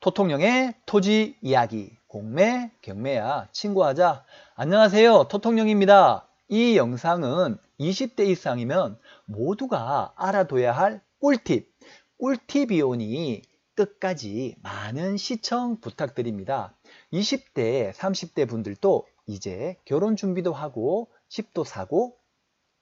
토통령의 토지 이야기. 공매 경매야. 친구하자. 안녕하세요. 토통령입니다. 이 영상은 20대 이상이면 모두가 알아둬야 할 꿀팁. 꿀팁이오니 끝까지 많은 시청 부탁드립니다. 20대 30대 분들도 이제 결혼 준비도 하고 집도 사고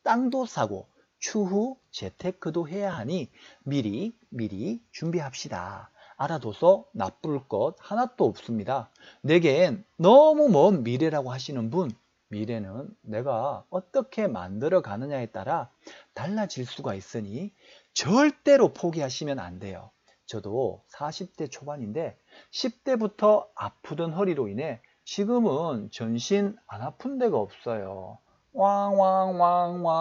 땅도 사고 추후 재테크도 해야 하니 미리 미리 준비합시다 알아둬서 나쁠 것 하나도 없습니다. 내겐 너무 먼 미래라고 하시는 분 미래는 내가 어떻게 만들어 가느냐에 따라 달라질 수가 있으니 절대로 포기하시면 안 돼요. 저도 40대 초반인데 10대부터 아프던 허리로 인해 지금은 전신 안 아픈 데가 없어요. 왕왕왕왕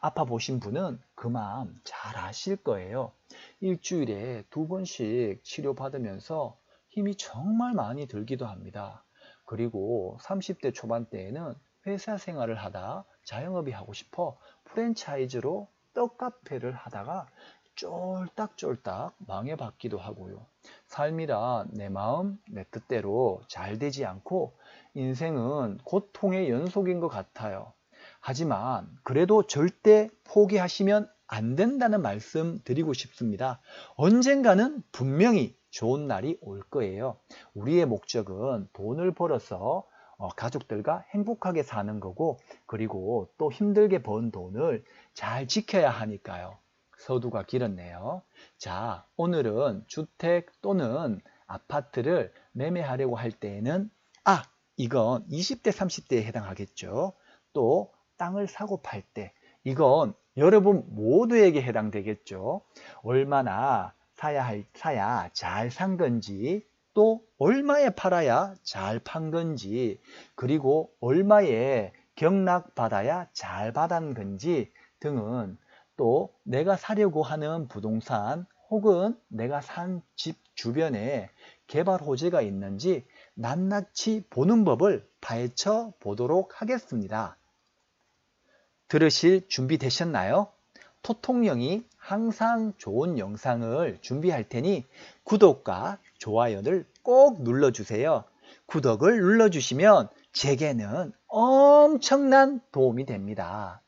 아파 보신 분은 그 마음 잘 아실 거예요. 일주일에 두 번씩 치료받으면서 힘이 정말 많이 들기도 합니다. 그리고 30대 초반 때에는 회사 생활을 하다 자영업이 하고 싶어 프랜차이즈로 떡카페를 하다가 쫄딱쫄딱 망해받기도 하고요. 삶이란 내 마음, 내 뜻대로 잘 되지 않고 인생은 고통의 연속인 것 같아요. 하지만 그래도 절대 포기하시면 안 된다는 말씀 드리고 싶습니다. 언젠가는 분명히 좋은 날이 올 거예요. 우리의 목적은 돈을 벌어서 어, 가족들과 행복하게 사는 거고 그리고 또 힘들게 번 돈을 잘 지켜야 하니까요. 서두가 길었네요. 자, 오늘은 주택 또는 아파트를 매매하려고 할 때에는 아, 이건 20대, 30대에 해당하겠죠. 또 땅을 사고 팔 때 이건 여러분 모두에게 해당되겠죠. 얼마나 사야, 할, 사야 잘 산 건지 또 얼마에 팔아야 잘 판 건지 그리고 얼마에 경락 받아야 잘 받은 건지 등은 또 내가 사려고 하는 부동산 혹은 내가 산 집 주변에 개발 호재가 있는지 낱낱이 보는 법을 파헤쳐 보도록 하겠습니다. 들으실 준비 되셨나요? 토통령이 항상 좋은 영상을 준비할 테니 구독과 좋아요를 꼭 눌러주세요. 구독을 눌러주시면 제게는 엄청난 도움이 됩니다.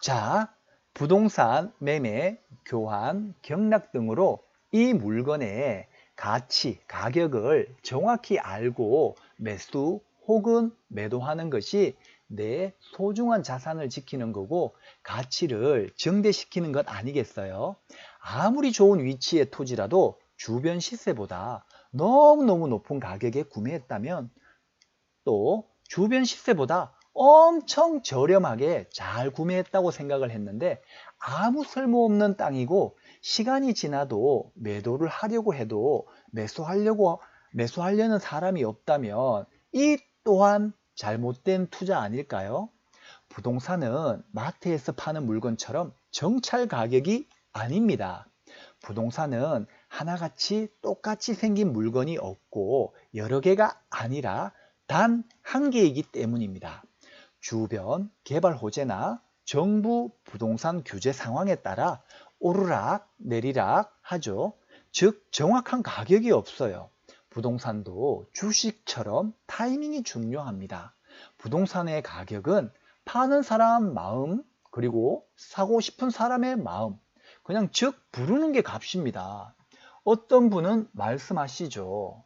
자, 부동산 매매, 교환, 경락 등으로 이 물건의 가치, 가격을 정확히 알고 매수 혹은 매도하는 것이 내 소중한 자산을 지키는 거고 가치를 증대시키는 것 아니겠어요? 아무리 좋은 위치의 토지라도 주변 시세보다 너무너무 높은 가격에 구매했다면 또 주변 시세보다 엄청 저렴하게 잘 구매했다고 생각을 했는데 아무 쓸모없는 땅이고 시간이 지나도 매도를 하려고 해도 매수하려고 매수하려는 사람이 없다면 이 또한 잘못된 투자 아닐까요? 부동산은 마트에서 파는 물건처럼 정찰 가격이 아닙니다. 부동산은 하나같이 똑같이 생긴 물건이 없고 여러 개가 아니라 단 한 개이기 때문입니다. 주변 개발 호재나 정부 부동산 규제 상황에 따라 오르락 내리락 하죠. 즉 정확한 가격이 없어요. 부동산도 주식처럼 타이밍이 중요합니다. 부동산의 가격은 파는 사람 마음 그리고 사고 싶은 사람의 마음 그냥 즉 부르는 게 값입니다. 어떤 분은 말씀하시죠.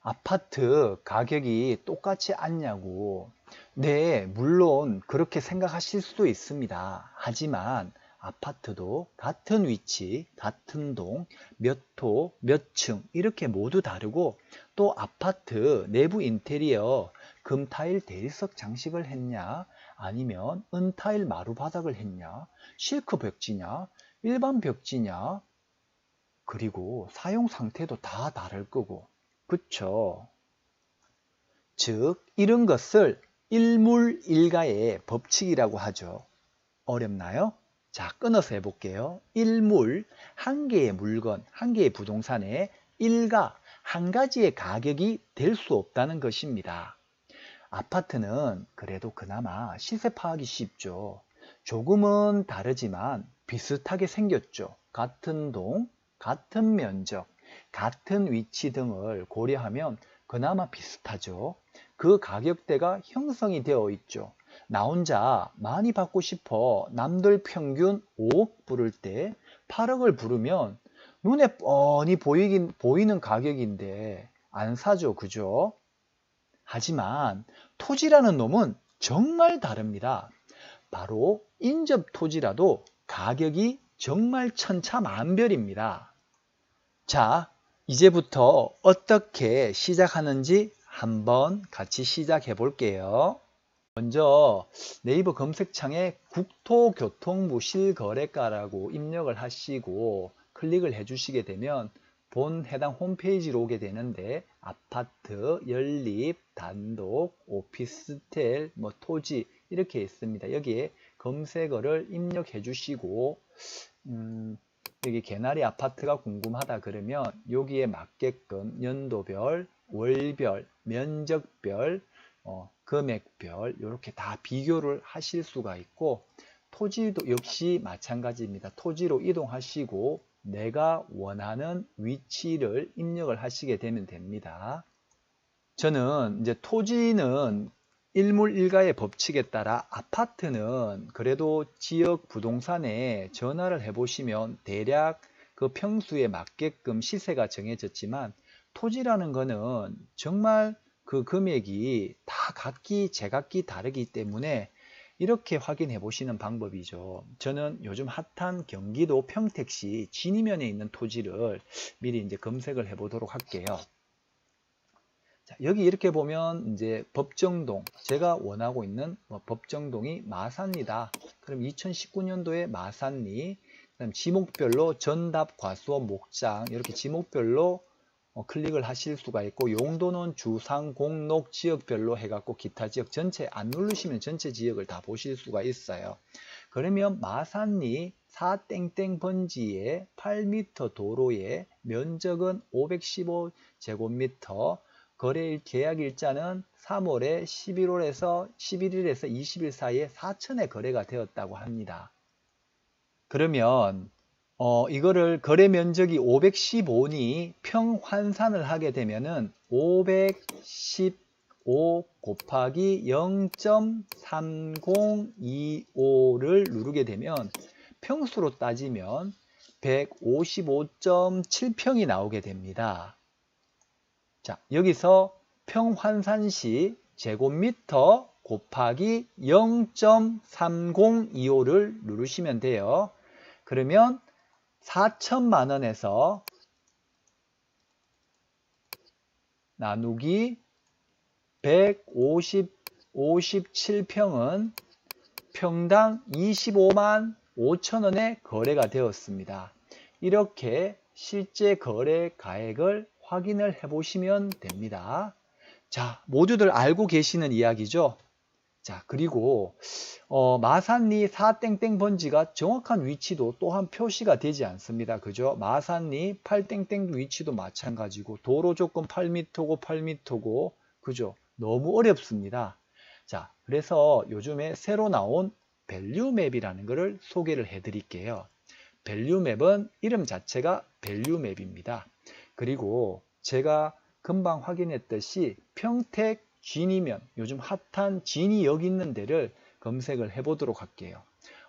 아파트 가격이 똑같이 않냐고 네 물론 그렇게 생각하실 수도 있습니다. 하지만 아파트도 같은 위치, 같은 동, 몇 호, 몇 층 이렇게 모두 다르고 또 아파트 내부 인테리어 금타일 대리석 장식을 했냐? 아니면 은타일 마루 바닥을 했냐? 실크 벽지냐? 일반 벽지냐? 그리고 사용 상태도 다 다를 거고. 그쵸? 즉 이런 것을 일물일가의 법칙이라고 하죠. 어렵나요? 자, 끊어서 해볼게요. 일물, 한 개의 물건, 한 개의 부동산에 일가, 한 가지의 가격이 될 수 없다는 것입니다. 아파트는 그래도 그나마 시세 파악이 쉽죠. 조금은 다르지만 비슷하게 생겼죠. 같은 동, 같은 면적, 같은 위치 등을 고려하면 그나마 비슷하죠. 그 가격대가 형성이 되어 있죠. 나 혼자 많이 받고 싶어 남들 평균 5억 부를 때 8억을 부르면 눈에 뻔히 보이긴, 보이는 가격인데 안 사죠. 그죠? 하지만 토지라는 놈은 정말 다릅니다. 바로 인접 토지라도 가격이 정말 천차만별입니다. 자, 이제부터 어떻게 시작하는지 한번 같이 시작해 볼게요. 먼저 네이버 검색창에 국토교통부 실거래가라고 입력을 하시고 클릭을 해 주시게 되면 본 해당 홈페이지로 오게 되는데 아파트, 연립, 단독, 오피스텔, 뭐 토지 이렇게 있습니다. 여기에 검색어를 입력해 주시고 음, 여기 개나리 아파트가 궁금하다 그러면 여기에 맞게끔 연도별, 월별, 면적별, 어, 금액별 이렇게 다 비교를 하실 수가 있고 토지도 역시 마찬가지입니다. 토지로 이동하시고 내가 원하는 위치를 입력을 하시게 되면 됩니다. 저는 이제 토지는 일물일가의 법칙에 따라 아파트는 그래도 지역 부동산에 전화를 해보시면 대략 그 평수에 맞게끔 시세가 정해졌지만 토지라는 거는 정말 그 금액이 다 각기 제각기 다르기 때문에 이렇게 확인해 보시는 방법이죠. 저는 요즘 핫한 경기도 평택시 진이면에 있는 토지를 미리 이제 검색을 해 보도록 할게요. 자, 여기 이렇게 보면 이제 법정동 제가 원하고 있는 뭐 법정동이 마산리다. 그럼 2019년도에 마산리 그다음 지목별로 전답 과수원 목장 이렇게 지목별로 어, 클릭을 하실 수가 있고 용도는 주상 공록 지역별로 해갖고 기타 지역 전체 안 누르시면 전체 지역을 다 보실 수가 있어요. 그러면 마산리 4땡땡 번지의 8m 도로의 면적은 515제곱미터 거래일 계약 일자는 3월에 11월에서 11일에서 20일 사이에 4천에 거래가 되었다고 합니다. 그러면 어, 이거를 거래 면적이 515니 평 환산을 하게 되면은 515 곱하기 0.3025를 누르게 되면 평수로 따지면 155.7평이 나오게 됩니다. 자, 여기서 평 환산 시 제곱미터 곱하기 0.3025를 누르시면 돼요. 그러면 4천만 원에서 나누기 150, 57평은 평당 25만 5천 원에 거래가 되었습니다. 이렇게 실제 거래 가액을 확인을 해 보시면 됩니다. 자, 모두들 알고 계시는 이야기죠? 자, 그리고 어, 마산리 4땡땡 번지가 정확한 위치도 또한 표시가 되지 않습니다. 그죠? 마산리 8땡땡 위치도 마찬가지고 도로 조건 8m고 8m고 그죠? 너무 어렵습니다. 자, 그래서 요즘에 새로 나온 밸류맵이라는 것을 소개를 해 드릴게요. 밸류맵은 이름 자체가 밸류맵입니다. 그리고 제가 금방 확인했듯이 평택 진이면 요즘 핫한 진이 여기 있는 데를 검색을 해 보도록 할게요.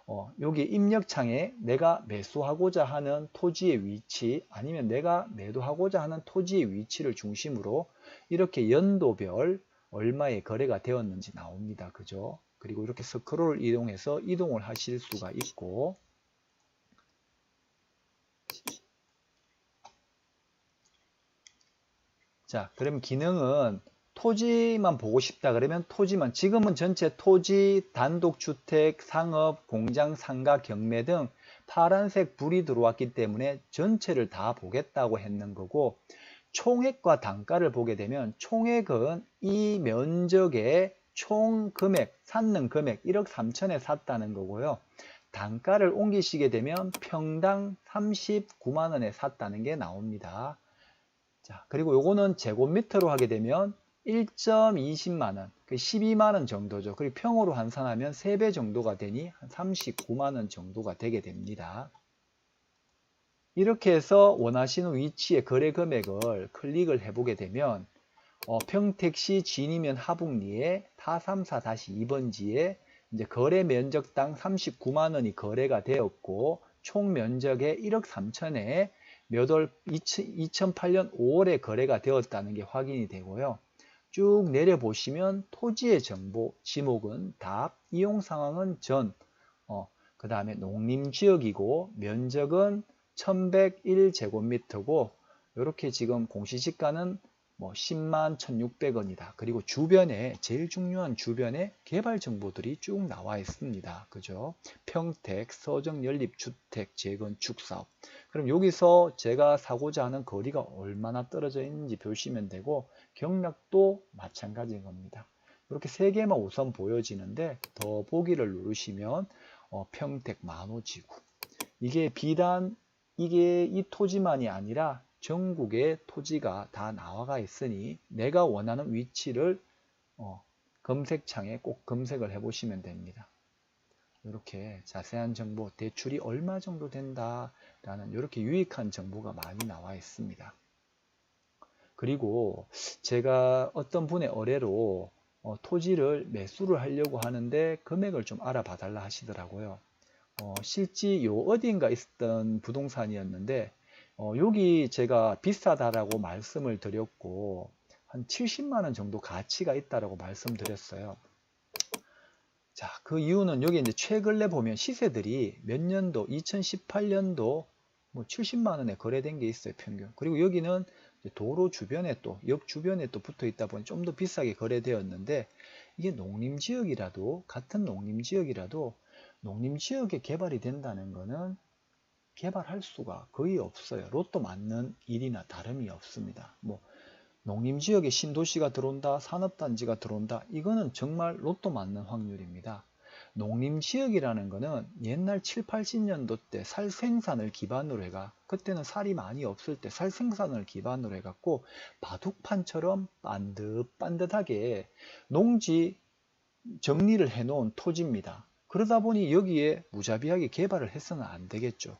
어, 여기 입력창에 내가 매수하고자 하는 토지의 위치 아니면 내가 매도하고자 하는 토지의 위치를 중심으로 이렇게 연도별 얼마의 거래가 되었는지 나옵니다. 그죠? 그리고 이렇게 스크롤 이동해서 이동을 하실 수가 있고 자, 그럼 기능은 토지만 보고 싶다 그러면 토지만 지금은 전체 토지, 단독주택, 상업, 공장, 상가, 경매 등 파란색 불이 들어왔기 때문에 전체를 다 보겠다고 했는 거고 총액과 단가를 보게 되면 총액은 이 면적의 총 금액, 샀는 금액 1억 3천에 샀다는 거고요. 단가를 옮기시게 되면 평당 39만 원에 샀다는 게 나옵니다. 자, 그리고 요거는 제곱미터로 하게 되면 1.20만원, 12만원 그 정도죠. 그리고 평으로 환산하면 3배 정도가 되니 한 39만원 정도가 되게 됩니다. 이렇게 해서 원하시는 위치의 거래 금액을 클릭을 해보게 되면 어, 평택시 진이면 하북리에 타34-2번지에 이제 거래 면적당 39만 원이 거래가 되었고 총 면적의 1억 3천에 몇월 2008년 5월에 거래가 되었다는 게 확인이 되고요. 쭉 내려보시면 토지의 정보, 지목은 답, 이용 상황은 전, 어, 그 다음에 농림지역이고 면적은 1101제곱미터고 이렇게 지금 공시지가는 뭐 10만 1600원이다. 그리고 주변에 제일 중요한 주변에 개발 정보들이 쭉 나와 있습니다. 그죠? 평택, 서정 연립 주택 재건축 사업. 그럼 여기서 제가 사고자 하는 거리가 얼마나 떨어져 있는지 보시면 되고 경락도 마찬가지인 겁니다. 이렇게 세 개만 우선 보여지는데 더 보기를 누르시면 어, 평택 만호지구 이게 비단 이게 이 토지만이 아니라 전국의 토지가 다 나와가 있으니 내가 원하는 위치를 어, 검색창에 꼭 검색을 해 보시면 됩니다. 이렇게 자세한 정보, 대출이 얼마 정도 된다 라는 이렇게 유익한 정보가 많이 나와 있습니다. 그리고 제가 어떤 분의 의뢰로 어, 토지를 매수를 하려고 하는데 금액을 좀 알아봐 달라 하시더라고요. 어, 실제 요 어딘가 있었던 부동산이었는데 어, 여기 제가 비싸다라고 말씀을 드렸고 한 70만원 정도 가치가 있다라고 말씀드렸어요. 자, 그 이유는 여기 이제 최근에 보면 시세들이 몇 년도, 2018년도 뭐 70만 원에 거래된 게 있어요, 평균. 그리고 여기는 도로 주변에 또, 역 주변에 또 붙어 있다 보니 좀 더 비싸게 거래되었는데 이게 농림 지역이라도, 같은 농림 지역이라도 농림 지역에 개발이 된다는 거는 개발할 수가 거의 없어요. 로또 맞는 일이나 다름이 없습니다. 뭐 농림지역에 신도시가 들어온다, 산업단지가 들어온다. 이거는 정말 로또 맞는 확률입니다. 농림지역이라는 거는 옛날 7, 80년도 때 살 생산을 기반으로 해가 그때는 살이 많이 없을 때 살 생산을 기반으로 해갖고 바둑판처럼 반듯반듯하게 농지 정리를 해놓은 토지입니다. 그러다 보니 여기에 무자비하게 개발을 해서는 안 되겠죠.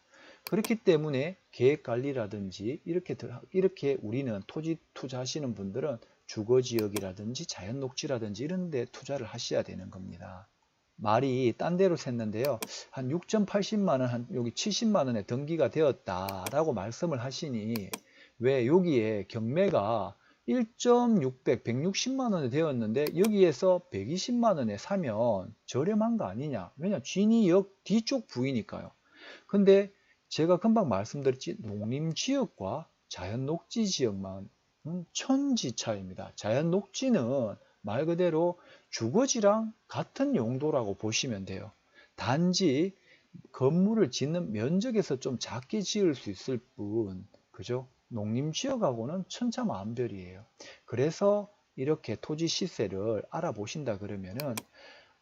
그렇기 때문에 계획 관리라든지 이렇게 이렇게 우리는 토지 투자하시는 분들은 주거 지역이라든지 자연 녹지라든지 이런 데 투자를 하셔야 되는 겁니다. 말이 딴 데로 샜는데요. 한 6.80만 원, 한 여기 70만 원에 등기가 되었다라고 말씀을 하시니 왜 여기에 경매가 1.600, 160만 원에 되었는데 여기에서 120만 원에 사면 저렴한 거 아니냐. 왜냐, 진이 역 뒤쪽 부위니까요. 근데 제가 금방 말씀드렸지 농림지역과 자연녹지지역만 천지 차이입니다. 자연녹지는 말 그대로 주거지랑 같은 용도라고 보시면 돼요. 단지 건물을 짓는 면적에서 좀 작게 지을 수 있을 뿐, 그죠? 농림지역하고는 천차만별이에요. 그래서 이렇게 토지 시세를 알아보신다 그러면은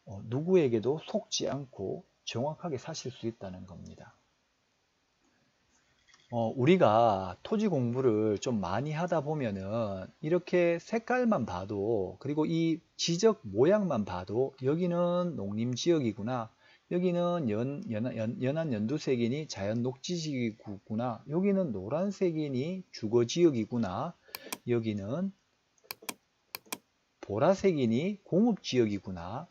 어, 누구에게도 속지 않고 정확하게 사실 수 있다는 겁니다. 어, 우리가 토지 공부를 좀 많이 하다 보면은 이렇게 색깔만 봐도 그리고 이 지적 모양만 봐도 여기는 농림지역이구나 여기는 연, 연, 연, 연한 연두색이니 자연 녹지지구구나 여기는 노란색이니 주거지역이구나 여기는 보라색이니 공업지역이구나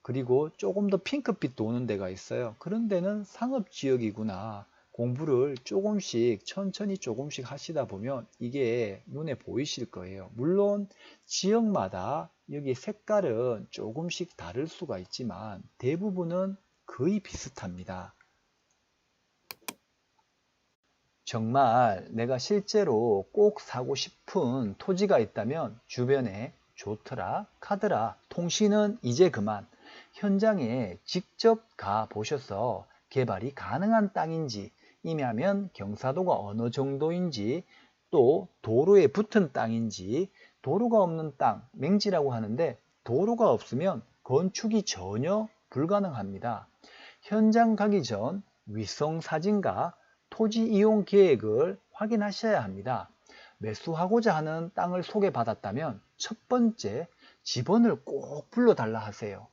그리고 조금 더 핑크빛 도는 데가 있어요. 그런 데는 상업지역이구나 공부를 조금씩 천천히 조금씩 하시다 보면 이게 눈에 보이실 거예요. 물론 지역마다 여기 색깔은 조금씩 다를 수가 있지만 대부분은 거의 비슷합니다. 정말 내가 실제로 꼭 사고 싶은 토지가 있다면 주변에 좋더라, 카드라, 통신은 이제 그만 현장에 직접 가 보셔서 개발이 가능한 땅인지 임하면 경사도가 어느 정도인지 또 도로에 붙은 땅인지 도로가 없는 땅, 맹지라고 하는데 도로가 없으면 건축이 전혀 불가능합니다. 현장 가기 전 위성 사진과 토지 이용 계획을 확인하셔야 합니다. 매수하고자 하는 땅을 소개받았다면 첫 번째 집원을 꼭 불러달라 하세요.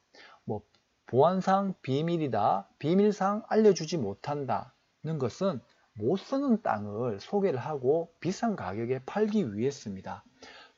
뭐 보안상 비밀이다, 비밀상 알려주지 못한다, 는 것은 못 쓰는 땅을 소개를 하고 비싼 가격에 팔기 위해서입니다.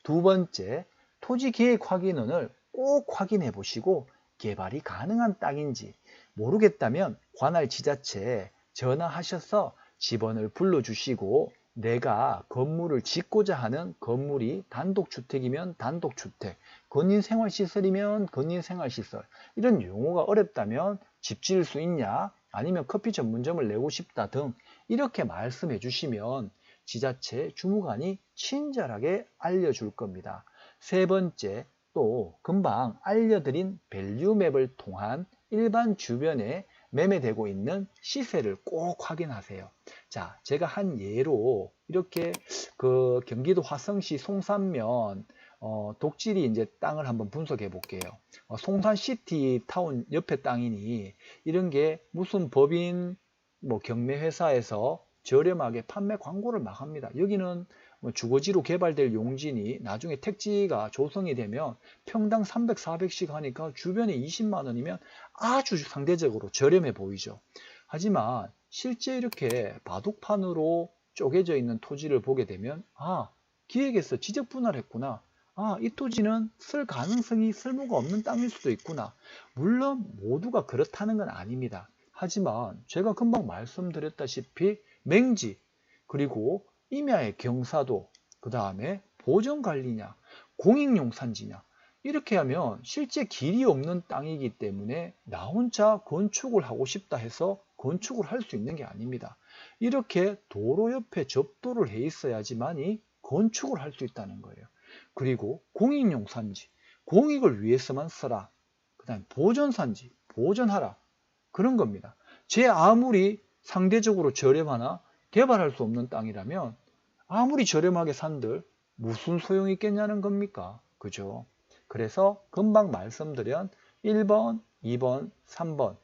두 번째, 토지 계획 확인원을 꼭 확인해 보시고 개발이 가능한 땅인지 모르겠다면 관할 지자체에 전화하셔서 집원을 불러주시고 내가 건물을 짓고자 하는 건물이 단독주택이면 단독주택, 건인생활시설이면 건인생활시설 이런 용어가 어렵다면 집 지을 수 있냐 아니면 커피 전문점을 내고 싶다 등 이렇게 말씀해 주시면 지자체 주무관이 친절하게 알려줄 겁니다. 세 번째 또 금방 알려드린 밸류맵을 통한 일반 주변에 매매되고 있는 시세를 꼭 확인하세요. 자, 제가 한 예로 이렇게 그 경기도 화성시 송산면 어, 독질이 이제 땅을 한번 분석해 볼게요. 어, 송산 시티 타운 옆에 땅이니 이런 게 무슨 법인 뭐 경매 회사에서 저렴하게 판매 광고를 막 합니다. 여기는 뭐 주거지로 개발될 용진이 나중에 택지가 조성이 되면 평당 300, 400씩 하니까 주변에 20만 원이면 아주 상대적으로 저렴해 보이죠. 하지만 실제 이렇게 바둑판으로 쪼개져 있는 토지를 보게 되면 아 기획에서 지적 분할했구나. 아, 이 토지는 쓸 가능성이 쓸모가 없는 땅일 수도 있구나. 물론 모두가 그렇다는 건 아닙니다. 하지만 제가 금방 말씀드렸다시피 맹지 그리고 임야의 경사도 그 다음에 보존관리냐 공익용 산지냐 이렇게 하면 실제 길이 없는 땅이기 때문에 나 혼자 건축을 하고 싶다 해서 건축을 할 수 있는 게 아닙니다. 이렇게 도로 옆에 접도를 해 있어야지만이 건축을 할 수 있다는 거예요. 그리고 공익용 산지, 공익을 위해서만 써라. 그 다음에 보존 산지, 보존하라. 그런 겁니다. 제 아무리 상대적으로 저렴하나 개발할 수 없는 땅이라면 아무리 저렴하게 산들 무슨 소용이 있겠냐는 겁니까? 그죠? 그래서 금방 말씀드린 1번, 2번, 3번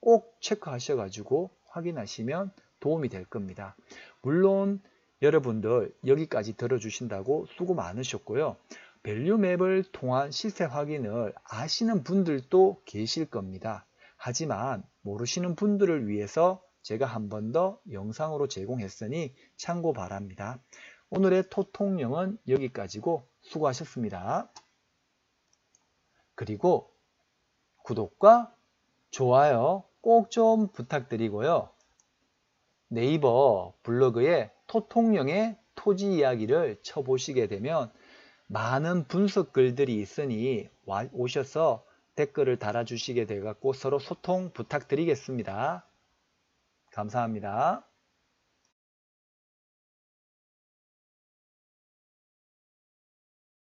꼭 체크하셔가지고 확인하시면 도움이 될 겁니다. 물론 여러분들 여기까지 들어주신다고 수고 많으셨고요. 밸류맵을 통한 시세 확인을 아시는 분들도 계실 겁니다. 하지만 모르시는 분들을 위해서 제가 한 번 더 영상으로 제공했으니 참고 바랍니다. 오늘의 토통령은 여기까지고 수고하셨습니다. 그리고 구독과 좋아요 꼭 좀 부탁드리고요. 네이버 블로그에 토통령의 토지 이야기를 쳐보시게 되면 많은 분석 글들이 있으니 오셔서 댓글을 달아주시게 되갖고 서로 소통 부탁드리겠습니다. 감사합니다.